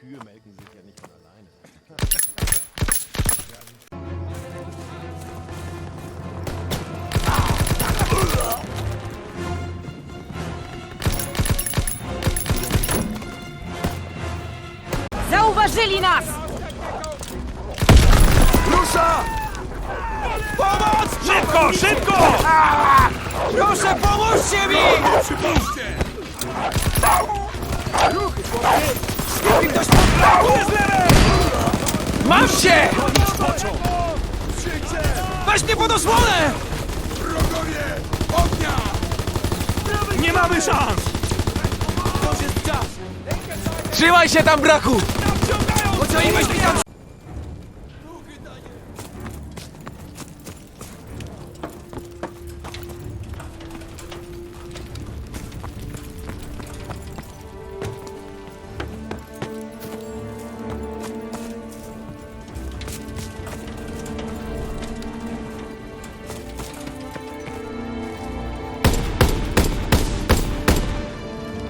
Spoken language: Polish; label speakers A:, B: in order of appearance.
A: Kühe melken sich ja nicht von alleine. Zauważyli nas!
B: Rusza!
C: Pomoc! Szybko, szybko!
A: Proszę, pomóżcie mi!
B: Przypuśćcie!
A: Mam cię! Weź mnie pod osłonę!
B: Wrogowie! Ognia!
C: Nie mamy szans!
A: To jest czas!
D: Trzymaj się tam!
A: Ocalimy się tam